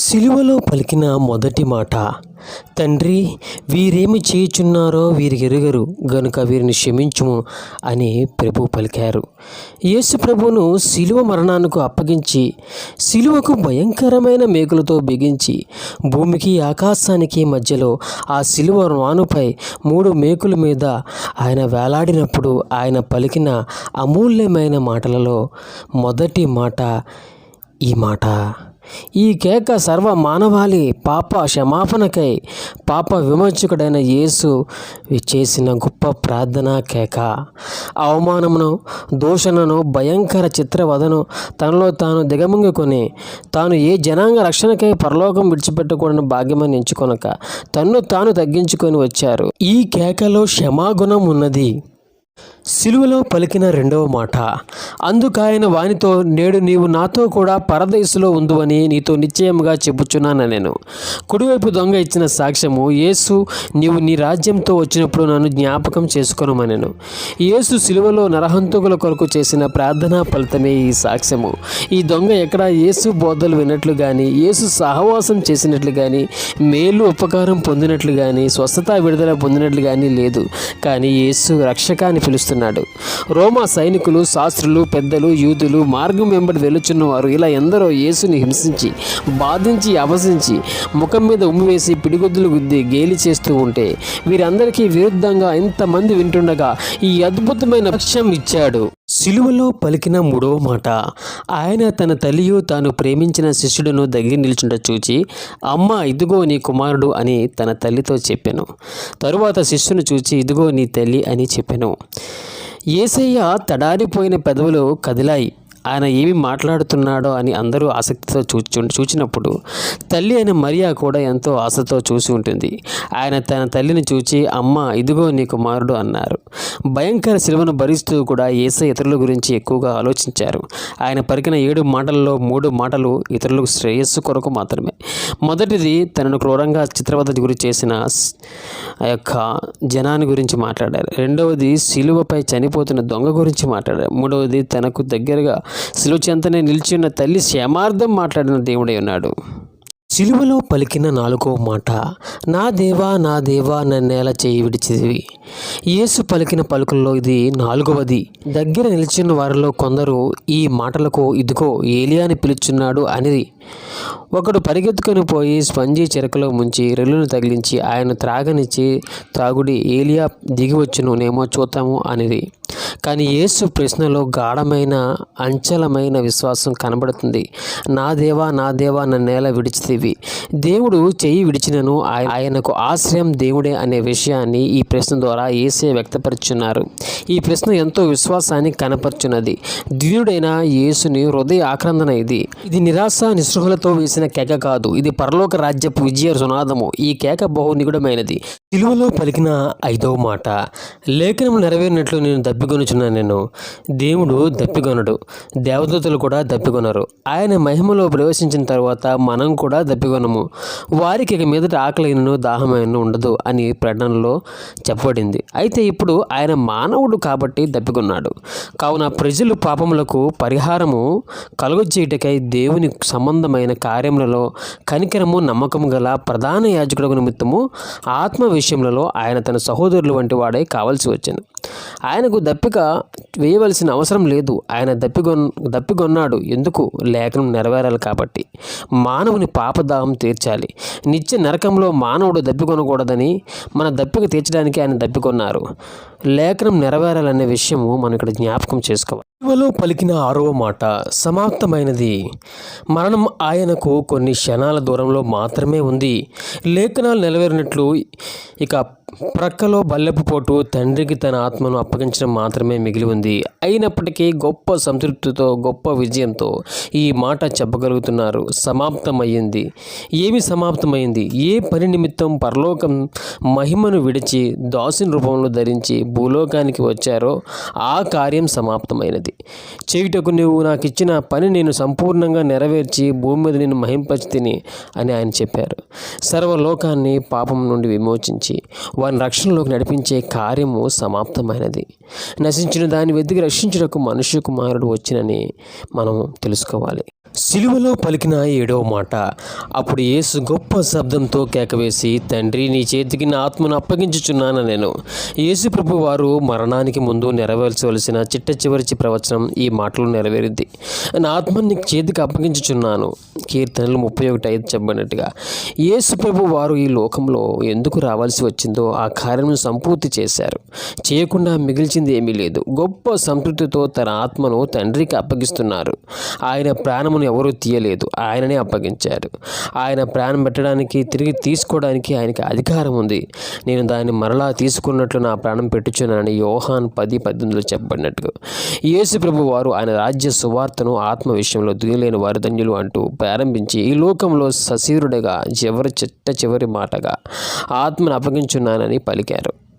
సిలువలో పలికిన మొదటి మాట తండ్రి వీరేమి చేయుచున్నారో వీరికి ఎరుగరు గనుక వీరిని క్షమించుము అని ప్రభు పలికారు. యేసు ప్రభువును సిలువ మరణానికి అప్పగించి సిలువకు భయంకరమైన మేకులతో బిగించి భూమికి ఆకాశానికి మధ్యలో ఆ సిలువ రానుపై మూడు మేకుల మీద ఆయన వేలాడినప్పుడు ఆయన పలికిన అమూల్యమైన మాటలలో మొదటి మాట ఈ మాట. ఈ కేక సర్వ మానవాళి పాప క్షమాపణకై పాప విమోచకుడైన యేసు చేసిన గొప్ప ప్రార్థన కేక. అవమానమును దూషణను భయంకర చిత్రవదను తనలో తాను దిగమింగుకొని తాను ఏ జనాంగ రక్షణకై పరలోకం విడిచిపెట్టకూడని భాగ్యమని ఎంచుకొనక తన్ను తాను తగ్గించుకొని వచ్చారు. ఈ కేకలో క్షమాగుణం ఉన్నది. సిలువలో పలికిన రెండవ మాట అందుకాయన వానితో నేడు నీవు నాతో కూడా పరదేశులో ఉందువని నీతో నిశ్చయముగా చెప్పుచున్నాను నేను కుడివైపు దొంగ ఇచ్చిన సాక్ష్యము యేసు నీవు నీ రాజ్యంతో వచ్చినప్పుడు నన్ను జ్ఞాపకం చేసుకొనమనెను యేసు సిలువలో నరహంతకుల కొరకు చేసిన ప్రార్థనా ఫలితమే ఈ సాక్ష్యము. ఈ దొంగ ఎక్కడ యేసు బోధలు విన్నట్లు కానీ యేసు సహవాసం చేసినట్లు కానీ మేలు ఉపకారం పొందినట్లు కానీ స్వస్థత విడుదల పొందినట్లు కానీ లేదు. కానీ యేసు రక్షక అని పిలుస్తున్నాడు రోమా సైనికులు శాస్త్రులు పెద్దలు యూదులు మార్గం వెంబడి వెలుచున్న వారు ఇలా ఎందరో యేసుని హింసించి బాధించి అవసించి ముఖం మీద ఉమ్మివేసి పిడిగుద్దులు గుద్ది గేలి చేస్తూ ఉంటే వీరందరికీ విరుద్ధంగా ఇంతమంది వింటుండగా ఈ అద్భుతమైన లక్ష్యం ఇచ్చాడు. సిలువలో పలికిన మూడవ మాట. ఆయన తన తల్లియు తాను ప్రేమించిన శిష్యుడును దగ్గర నిల్చుంట చూచి అమ్మ ఇదిగో నీ కుమారుడు అని తన తల్లితో చెప్పాను. తరువాత శిష్యును చూచి ఇదిగో నీ తల్లి అని చెప్పాను. ఏసయ్య తడారిపోయిన పెదవులు కదిలాయి. ఆయన ఏమి మాట్లాడుతున్నాడో అని అందరూ ఆసక్తితో చూచు చూచినప్పుడు తల్లి అయిన మరియా కూడా ఎంతో ఆశతో చూసి ఉంటుంది. ఆయన తన తల్లిని చూచి అమ్మ ఇదిగో నీ కుమారుడు అన్నారు. భయంకర శిలువను భరిస్తూ కూడా ఏసై ఇతరుల గురించి ఎక్కువగా ఆలోచించారు. ఆయన పరికిన ఏడు మాటల్లో మూడు మాటలు ఇతరులకు శ్రేయస్సు కొరకు మాత్రమే. మొదటిది తనను క్రూరంగా చిత్రవద గురి చేసిన ఆ యొక్క జనాన్ని గురించి మాట్లాడారు. రెండవది శిలువపై చనిపోతున్న దొంగ గురించి మాట్లాడారు. మూడవది తనకు దగ్గరగా సిలువ చెంతనే నిలిచి ఉన్న తల్లి క్షేమార్థం మాట్లాడిన దేవుడై ఉన్నాడు. సిలువలో పలికిన నాలుగో మాట నా దేవా నా దేవా నన్నేలా చేయి విడిచిదివి యేసు పలికిన పలుకుల్లో ఇది నాలుగవది. దగ్గర నిలిచిన వారిలో కొందరు ఈ మాటలకు ఇదిగో ఏలియాని పిలుచున్నాడు అనేది ఒకడు పరిగెత్తుకొని పోయి స్పంజి చెరకలో ముంచి రెల్లును తగిలించి ఆయన త్రాగనిచ్చి త్రాగుడి ఏలియా దిగి వచ్చునునేమో చూద్దాము అనేది కానీ యేసు ప్రశ్నలో గాఢమైన అంచలమైన విశ్వాసం కనబడుతుంది. నా దేవా నా దేవా నన్నేల విడిచితివి. దేవుడు చెయ్యి విడిచినను ఆయనకు ఆశ్రయం దేవుడే అనే విషయాన్ని ఈ ప్రశ్న ద్వారా ఏసే వ్యక్తపరుచున్నారు. ఈ ప్రశ్న ఎంతో విశ్వాసాన్ని కనపరుచున్నది. ద్వినుడైన యేసుని హృదయ ఆక్రందన ఇది. ఇది నిరాశ నిస్పృహలతో వేసిన కేక కాదు. ఇది పరలోక రాజ్యపు విజయ సునాదము. ఈ కేక బహు నిగుడమైనది. సిలువలో పలికిన ఐదవ మాట లేఖనం నెరవేరినట్లు నేను దప్పికొనుచున్నాను నేను దేవుడు దప్పికొనడు. దేవదూతలు కూడా దప్పికొనరు. ఆయన మహిమలో ప్రవేశించిన తర్వాత మనం కూడా దప్పికొనము. వారికి ఇక మీదట ఆకలిను దాహమైన ఉండదు అని ప్రకటనలో చెప్పబడింది. అయితే ఇప్పుడు ఆయన మానవుడు కాబట్టి దప్పికొన్నాడు. కావున ప్రజలు పాపములకు పరిహారము కలుగజేయటకై దేవుని సంబంధమైన కార్యములలో కనికరము నమ్మకము గల ప్రధాన యాజకుడు నిమిత్తము ఆత్మ విషయములలో ఆయన తన సహోదరులు వంటి వాడే కావాల్సి వచ్చింది. ఆయనకు దప్పిక వేయవలసిన అవసరం లేదు. ఆయన దప్పికొన్ దప్పిగొన్నాడు ఎందుకు? లేఖనం నెరవేరాలి కాబట్టి. మానవుని పాపదాహం తీర్చాలి. నిత్య నరకంలో మానవుడు దప్పికొనకూడదని మన దప్పిక తీర్చడానికి ఆయన దప్పికొన్నారు. లేఖనం నెరవేరాలనే విషయము మనం ఇక్కడ జ్ఞాపకం చేసుకోవాలి. విలువలో పలికిన ఆరవ మాట సమాప్తమైనది. మరణం ఆయనకు కొన్ని క్షణాల దూరంలో మాత్రమే ఉంది. లేఖనాలు నెరవేరినట్లు ఇక ప్రక్కలో బల్లెపు పోటు తండ్రికి తన ఆత్మను అప్పగించడం మాత్రమే మిగిలి ఉంది. అయినప్పటికీ గొప్ప సంతృప్తితో గొప్ప విజయంతో ఈ మాట చెప్పగలుగుతున్నారు. సమాప్తమయ్యింది. ఏమి సమాప్తమైంది ఏ పని నిమిత్తం పరలోకం మహిమను విడిచి దాసుని రూపంలో ధరించి భూలోకానికి వచ్చారో ఆ కార్యం సమాప్తమైనది. చేయుటకు నువ్వు నాకు ఇచ్చిన పని నేను సంపూర్ణంగా నెరవేర్చి భూమి మీద నేను మహింపచితిని అని ఆయన చెప్పారు. సర్వలోకాన్ని పాపం నుండి విమోచించి వారిని రక్షణలోకి నడిపించే కార్యము సమాప్తమైనది. నశించిన దాని వెతికి రక్షించుటకు మనుష్య కుమారుడు వచ్చినని మనం తెలుసుకోవాలి. సిలువలో పలికిన ఏడవ మాట. అప్పుడు యేసు గొప్ప శబ్దంతో కేకవేసి తండ్రి నీ చేతికి నా ఆత్మను అప్పగించుచున్నాను నేను. యేసు ప్రభు వారు మరణానికి ముందు నెరవేర్చవలసిన చిట్ట చివరి ప్రవచనం ఈ మాటలు నెరవేరింది. నా ఆత్మను నీకు చేతికి అప్పగించుచున్నాను. కీర్తనలు ముప్పై ఒకటి ఐదు చెప్పినట్టుగా యేసు ప్రభు వారు ఈ లోకంలో ఎందుకు రావాల్సి వచ్చిందో ఆ కార్యం సంపూర్తి చేశారు. చేయకుండా మిగిల్చింది ఏమీ లేదు. గొప్ప సంతృప్తితో తన ఆత్మను తండ్రికి అప్పగిస్తున్నారు. ఆయన ప్రాణమును ఎవరూ తీయలేదు. ఆయననే అప్పగించారు. ఆయన ప్రాణం పెట్టడానికి తిరిగి తీసుకోవడానికి ఆయనకి అధికారం ఉంది. నేను దాన్ని మరలా తీసుకున్నట్లు నా ప్రాణం పెట్టుచున్నానని యోహాన్ పది పద్దెనిమిదిలో చెప్పబడినట్టు. యేసు ప్రభు వారు ఆయన రాజ్య సువార్తను ఆత్మ విషయంలో దిగలేని వారి ధన్యులు అంటూ ప్రారంభించి ఈ లోకంలో సశీరుడిగా చివరి చిట్ట చివరి మాటగా ఆత్మను అప్పగించున్నానని పలికారు.